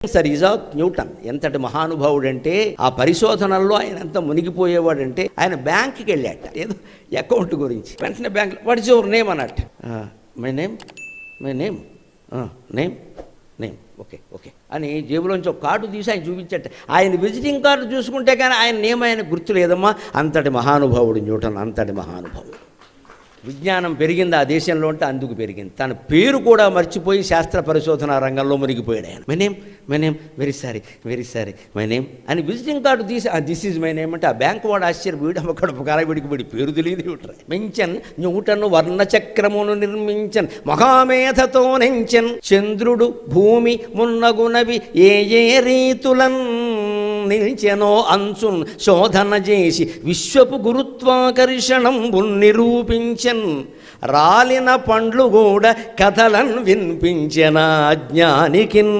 Sir Isaac Newton. ఎంతటి మహానుభావుడంటే ఆ పరిశోధనల్లో ఆయన ఎంత మునిగిపోయేవాడంటే ఆయన బ్యాంక్కి వెళ్ళాట ఏదో అకౌంట్ గురించి. వెంటనే bank what is your name? అన్నట్టు my name my name name name okay okay. అని జేబులోంచి ఒక కార్డు తీసి ఆయన చూపించట. ఆయన విజిటింగ్ కార్డు చూసుకుంటే కానీ ఆయన నేమ్ ఆయన గుర్తు లేదమ్మా అంతటి మహానుభావుడు న్యూటన్ అంతటి మహానుభావుడు. విజ్ఞానం పెరిగింది ఆ దేశంలో అంటే అందుకు పెరిగింది. తన పేరు కూడా మర్చిపోయి శాస్త్ర పరిశోధన రంగంలో మునిగిపోయాడు ఆయన. My name my name very sorry very sorry my name అని విజిటింగ్ కార్డు తీసి దిస్ ఈజ్ మై నేమ్ అంటే ఆ బ్యాంక్ వాడు ఆశ్చర్య వీడు అక్కడ కాలబడికి వీడి పేరు తెలియదు ఉంటారు మించన్ న్యూటన్ వర్ణచక్రమును నిర్మించన్ మహామేధతో నెంచన్ చంద్రుడు భూమి మున్నగునవి ఏ ఏ రీతులన్ నిలిచెనో అంచున్ శోధన చేసి విశ్వపు గురుత్వాకర్షణం నిరూపించన్ రాలిన పండ్లు కూడా కథలను వినిపించిన జ్ఞానికిన్.